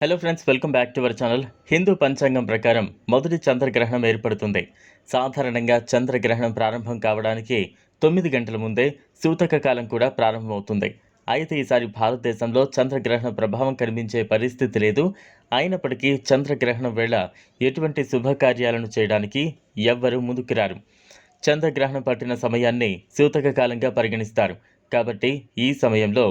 Hello friends welcome back to our channel Hindu పంచాంగం ప్రకారం మొదటి చంద్రగ్రహణం ఏర్పడుతుంది సాధారణంగా చంద్రగ్రహణం ప్రారంభం కావడానికి తొమ్మిది గంటల ముందే సూతక కాలం కూడా ప్రారంభమవుతుంది. అయితే ఈసారి భారతదేశంలో చంద్రగ్రహణ ప్రభావం కనిపించే పరిస్థితి లేదు. అయినప్పటికీ చంద్రగ్రహణం వేళ ఎటువంటి శుభకార్యాలను చేయడానికి ఎవ్వరూ ముందుకు రారు. చంద్రగ్రహణం పట్టిన సమయాన్ని సూతక కాలంగా పరిగణిస్తారు. కాబట్టి ఈ సమయంలో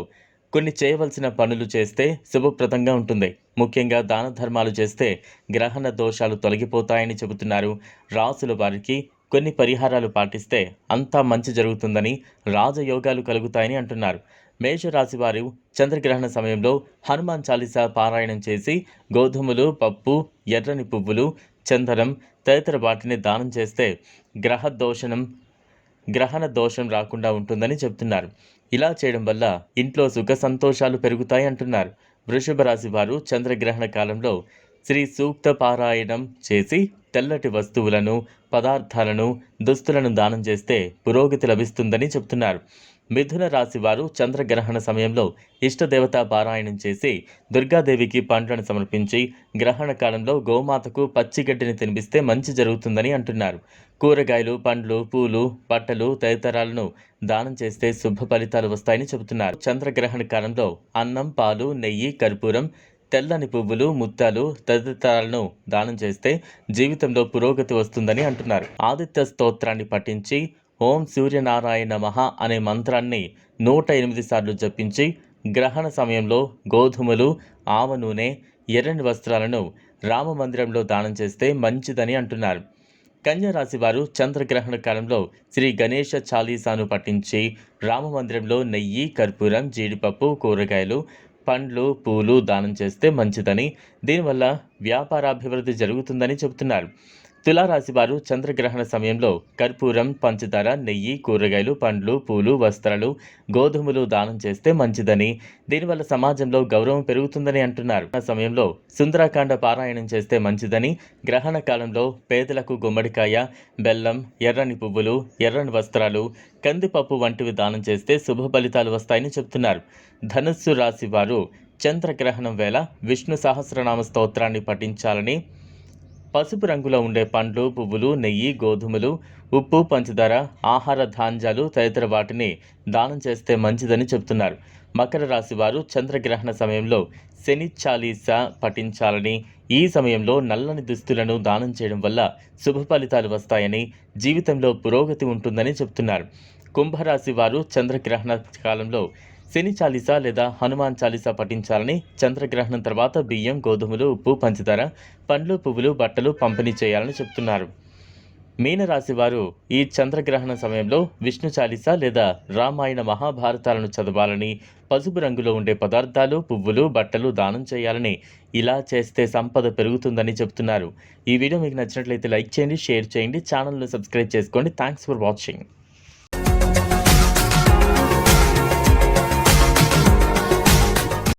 కొన్ని చేయవలసిన పనులు చేస్తే శుభప్రదంగా ఉంటుంది. ముఖ్యంగా దాన ధర్మాలు చేస్తే గ్రహణ దోషాలు తొలగిపోతాయని చెబుతున్నారు. రాసుల వారికి కొన్ని పరిహారాలు పాటిస్తే అంతా మంచి జరుగుతుందని రాజయోగాలు కలుగుతాయని అంటున్నారు. మేషరాశి వారు చంద్రగ్రహణ సమయంలో హనుమాన్ చాలీసా పారాయణం చేసి గోధుమలు పప్పు ఎర్రని పువ్వులు చందనం తదితర వాటిని దానం చేస్తే గ్రహ దోషణం గ్రహణ దోషం రాకుండా ఉంటుందని చెప్తున్నారు. ఇలా చేయడం వల్ల ఇంట్లో సుఖ సంతోషాలు పెరుగుతాయి అంటున్నారు. వృషభ రాశి వారు చంద్రగ్రహణ కాలంలో శ్రీ సూక్త పారాయణం చేసి తెల్లటి వస్తువులను పదార్థాలను దుస్తులను దానం చేస్తే పురోగతి లభిస్తుందని చెప్తున్నారు మిథున రాశి వారు చంద్రగ్రహణ సమయంలో ఇష్టదేవత పారాయణం చేసి దుర్గాదేవికి పండ్లను సమర్పించి గ్రహణ కాలంలో గోమాతకు పచ్చిగడ్డిని తినిపిస్తే మంచి జరుగుతుందని అంటున్నారు. కూరగాయలు పండ్లు పూలు బట్టలు తదితరాలను దానం చేస్తే శుభ ఫలితాలు వస్తాయని చెబుతున్నారు. చంద్రగ్రహణ కాలంలో అన్నం పాలు నెయ్యి కర్పూరం తెల్లని పువ్వులు ముత్యాలు తదితరాలను దానం చేస్తే జీవితంలో పురోగతి వస్తుందని అంటున్నారు. ఆదిత్య స్తోత్రాన్ని పఠించి ఓం సూర్యనారాయణ మహ అనే మంత్రాన్ని నూట ఎనిమిది సార్లు జపించి గ్రహణ సమయంలో గోధుమలు ఆవ నూనె ఎర్రని వస్త్రాలను రామ మందిరంలో దానం చేస్తే మంచిదని అంటున్నారు. కన్యరాశి వారు చంద్రగ్రహణ కాలంలో శ్రీ గణేష చాలీసాను పఠించి రామ మందిరంలో నెయ్యి కర్పూరం జీడిపప్పు కూరగాయలు పండ్లు పూలు దానం చేస్తే మంచిదని. దీనివల్ల వ్యాపారాభివృద్ధి జరుగుతుందని చెబుతున్నారు. తులారాశి వారు చంద్రగ్రహణ సమయంలో కర్పూరం పంచదార నెయ్యి కూరగాయలు పండ్లు పూలు వస్త్రాలు గోధుమలు దానం చేస్తే మంచిదని. దీనివల్ల సమాజంలో గౌరవం పెరుగుతుందని అంటున్నారు. ఆ సమయంలో సుందరాకాండ పారాయణం చేస్తే మంచిదని. గ్రహణ కాలంలో పేదలకు గుమ్మడికాయ బెల్లం ఎర్రని పువ్వులు ఎర్రని వస్త్రాలు కందిపప్పు వంటివి దానం చేస్తే శుభ ఫలితాలు వస్తాయని చెప్తున్నారు. ధనుస్సు రాశి వారు చంద్రగ్రహణం వేళ విష్ణు సహస్రనామ స్తోత్రాన్ని పఠించాలని పసుపు రంగులో ఉండే పండ్లు పువ్వులు నెయ్యి గోధుమలు ఉప్పు పంచదార ఆహార ధాన్యాలు తదితర వాటిని దానం చేస్తే మంచిదని చెబుతున్నారు. మకర రాశి వారు చంద్రగ్రహణ సమయంలో శని చాలీస పఠించాలని ఈ సమయంలో నల్లని దుస్తులను దానం చేయడం వల్ల శుభ ఫలితాలు వస్తాయని జీవితంలో పురోగతి ఉంటుందని చెబుతున్నారు. కుంభరాశి వారు చంద్రగ్రహణ కాలంలో శని చాలీసా లేదా హనుమాన్ చాలీసా పఠించాలని చంద్రగ్రహణం తర్వాత బియ్యం గోధుమలు ఉప్పు పంచదార పండ్లు పువ్వులు బట్టలు పంపిణీ చేయాలని చెప్తున్నారు. మీనరాశి వారు ఈ చంద్రగ్రహణ సమయంలో విష్ణు చాలీసా లేదా రామాయణ మహాభారతాలను చదవాలని పసుపు రంగులో ఉండే పదార్థాలు పువ్వులు బట్టలు దానం చేయాలని ఇలా చేస్తే సంపద పెరుగుతుందని చెప్తున్నారు. ఈ వీడియో మీకు నచ్చినట్లయితే లైక్ చేయండి షేర్ చేయండి ఛానల్ను సబ్స్క్రైబ్ చేసుకోండి. Thanks for watching.